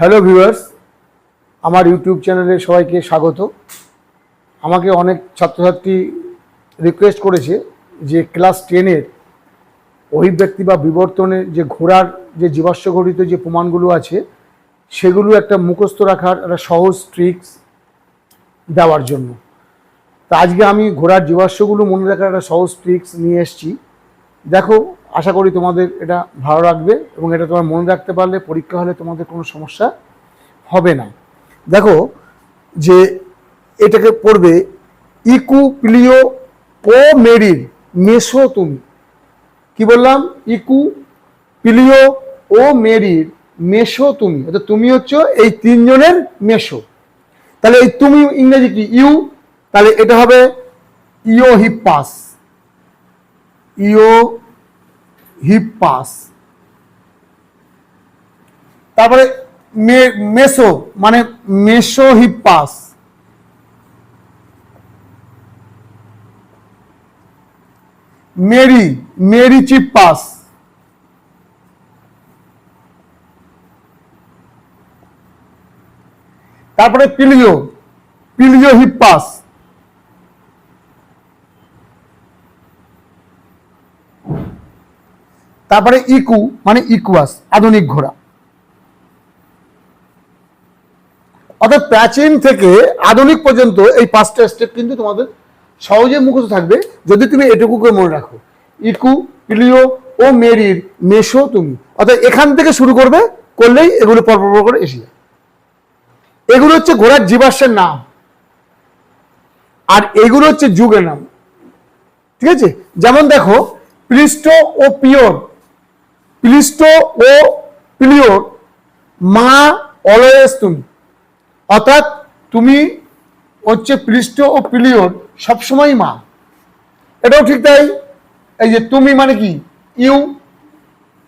Hello viewers, আমার YouTube চ্যানেলে সবাইকে স্বাগত। আমাকে অনেক ছাত্রছাত্রী রিকোয়েস্ট করেছে যে ক্লাস টেনের অভিব্যক্তি বা বিবর্তনের যে ঘোড়ার যে জীবাশ্ম ঘটিত যে প্রমাণগুলো আছে, সেগুলো একটা মুখস্থ রাখার একটা সহজ ট্রিক্স দেওয়ার জন্য। তা আজকে আমি ঘোড়ার জীবাশ্মগুলো মনে রাখার একটা সহজ ট্রিক্স নিয়ে এসেছি। দেখো আশা করি তোমাদের এটা ভালো রাখবে এবং এটা তোমার মনে রাখতে পারলে পরীক্ষা হলে তোমাদের কোনো সমস্যা হবে না। দেখো যে এটাকে পড়বে ইকু প্লিও ও মেরির মেশো তুমি। কি বললাম? ইকু পিলিও ও মেরির মেশো তুমি। অর্থাৎ তুমি হচ্ছে এই তিনজনের মেশো তাহলে এই তুমি ইংরেজি কি? ইউ। তাহলে এটা হবে ইও হিপাস ইও হিপ্পাস তারপরে মে- মেসো মানে মেসো হিপ্পাস মেরি মেরি চিপ্পাস তারপরে পিলিও পিলিও হিপ্পাস তারপরে ইকু মানে ইকুয়াস, আধুনিক ঘোড়া। অর্থাৎ প্রাচীন থেকে আধুনিক পর্যন্ত এই পাঁচটা স্টেপ কিন্তু তোমাদের সহজে মুখস্থ থাকবে, যদি তুমি এটুকুকে মনে রাখো। ইকু পিলিও ও মেরির মেশো তুমি। অর্থাৎ এখান থেকে শুরু করবে, করলেই এগুলো পর পর করে এসে যাবে এগুলো হচ্ছে ঘোড়ার জীবাশ্মের নাম। আর এগুলো হচ্ছে যুগের নাম। ঠিক আছে? যেমন দেখো পৃষ্ঠ ও পিওর পৃষ্ঠ ও পিলিওর, মা অলওয়েজ তুমি। অর্থাৎ তুমি হচ্ছে পৃষ্ঠ ও পিলিওর সবসময় মা। এটাও ঠিক তাই, এই যে তুমি মানে কি? ইউ,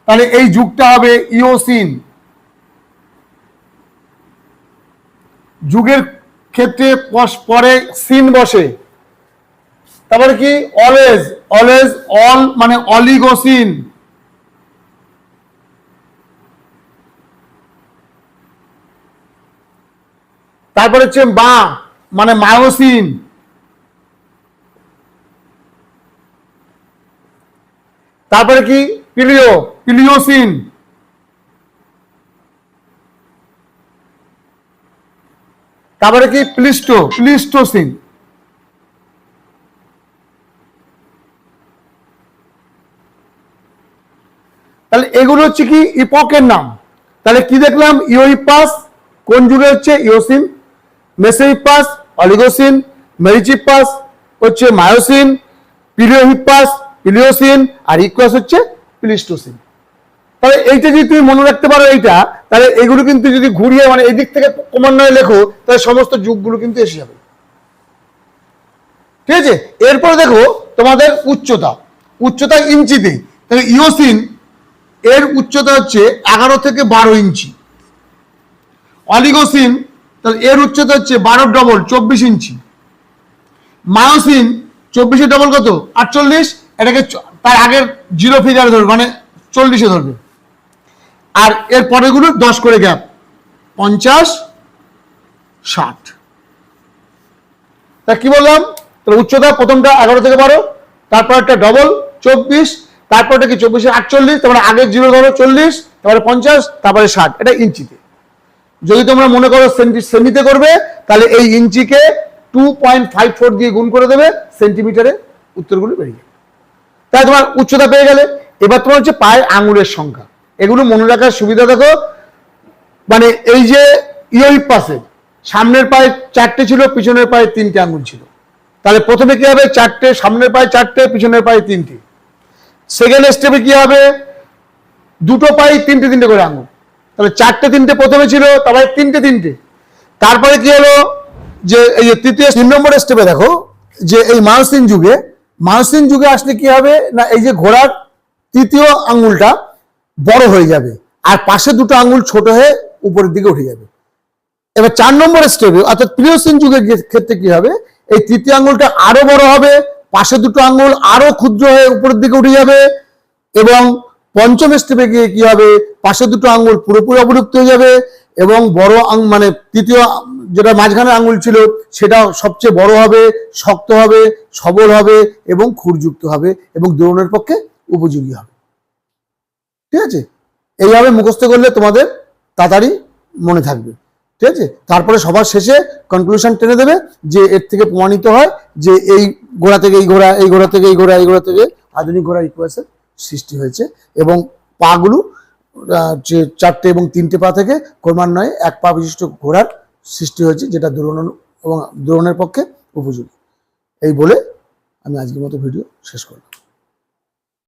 তাহলে এই যুগটা হবে ইওসিন যুগের ক্ষেত্রে পরে সিন বসে। তারপরে কি? অলওয়েজ অলওয়েজ অল মানে অলিগোসিন। তারপরে হচ্ছে মা মানে মায়োসিন। তারপরে কি? Plio, Pliocene. তারপরে কি? Pleisto, Pleistocene. তাহলে এগুলো হচ্ছে কি? ইপকের নাম। তাহলে কি দেখলাম? ইওইপাস কোন যুগে হচ্ছে? ইওসিন। মেসোইপাস অলিগোসিন মেরিচিপাস হচ্ছে মায়োসিন পিলিওহিপাস পিলিওসিন, আর ইকুয়াস হচ্ছে প্লিস্টোসিন। তাহলে এইটা যদি তুমি মনে রাখতে পারো এইটা, তাহলে এগুলো কিন্তু যদি ঘুরিয়ে মানে এই দিক থেকে ক্রমান্বয়ে লেখো, তাহলে সমস্ত যুগগুলো কিন্তু এসে যাবে। ঠিক আছে? এরপরে দেখো তোমাদের উচ্চতা। উচ্চতা ইঞ্চিতে। তাহলে ইওসিন, এর উচ্চতা হচ্ছে এগারো থেকে বারো ইঞ্চি। অলিগোসিন তাহলে এর উচ্চতা হচ্ছে বারো ডবল চব্বিশ ইঞ্চি। মায়োসিন চব্বিশে ডবল কত? আটচল্লিশ। এটাকে তার আগের জিরো ফিগারে ধরবে মানে চল্লিশে ধরবে। আর এর পরেগুলো দশ করে গ্যাপ পঞ্চাশ, ষাট। তা কি বললাম? তাহলে উচ্চতা প্রথমটা এগারো থেকে বারো, তারপর একটা ডবল চব্বিশ, তারপরটা কি চব্বিশে আটচল্লিশ, তারপরে আগের জিরো ধরো চল্লিশ, তারপরে পঞ্চাশ, তারপরে ষাট। এটা ইঞ্চিতে। যদি তোমরা মনে করো সেমিতে করবে, তাহলে এই ইঞ্চিকে টু পয়েন্ট ফাইভ ফোর দিয়ে গুণ করে দেবে সেন্টিমিটারে উত্তরগুলো বেরিয়ে যাবে। তাই তোমার উচ্চতা পেয়ে গেলে, এবার তোমার হচ্ছে পায়ের আঙুলের সংখ্যা। এগুলো মনে রাখার সুবিধা দেখো মানে এই যে ইয়োই পাশে সামনের পায়ে চারটে ছিল, পিছনের পায়ে তিনটে আঙুল ছিল। তাহলে প্রথমে কি হবে চারটে, সামনের পায়ে চারটে, পিছনের পায়ে তিনটে। সেকেন্ড স্টেপে কি হবে? দুটো পায়ে তিনটে তিনটে করে আঙুল। তাহলে চারটে, তিনটে প্রথমে ছিল, তারপরে তিনটে তিনটে। তারপরে কি হলো? যে এই যে তৃতীয় তিন নম্বর স্টেপে দেখো, যে এই মানসিন যুগে মানসিন যুগে আসলে কি হবে? না, এই যে ঘোড়ার তৃতীয় আঙুলটা বড় হয়ে যাবে, আর পাশে দুটো আঙুল ছোট হয়ে উপরের দিকে উঠে যাবে। এবার চার নম্বর স্টেপে অর্থাৎ প্রিয়সিন যুগের গে- ক্ষেত্রে কি হবে? এই তৃতীয় আঙুলটা আরও বড় হবে, পাশে দুটো আঙুল আরও ক্ষুদ্র হয়ে উপরের দিকে উঠে যাবে, এবং পঞ্চম স্টেপে গিয়ে কি হবে? পাশে দুটো আঙুল পুরোপুরি অবলুপ্ত হয়ে যাবে এবং বড় আং- মানে তৃতীয় যেটা মাঝখানে আঙ্গুল ছিল সেটা সবচেয়ে বড় হবে, শক্ত হবে, সবল হবে এবং খুরযুক্ত হবে এবং দৌড়নের পক্ষে উপযোগী হবে। ঠিক আছে? এইভাবে মুখস্থ করলে তোমাদের তাড়াতাড়ি মনে থাকবে। ঠিক আছে? তারপরে সবার শেষে কনক্লুশন টেনে দেবে যে এর থেকে প্রমাণিত হয় যে এই ঘোড়া থেকে এই ঘোড়া এই ঘোড়া থেকে এই ঘোড়া এই ঘোড়া থেকে আধুনিক ঘোড়া ইকুয়াসের সৃষ্টি হয়েছে এবং পাগুলো চারটে এবং তিনটে পা থেকে ক্রমান্বয়ে এক পা বিশিষ্ট ঘোড়ার সৃষ্টি হয়েছে, যেটা দৌড়ানোর এবং দৌড়নের পক্ষে উপযোগী। এই বলে আমি আজকের মতো ভিডিও শেষ করলাম।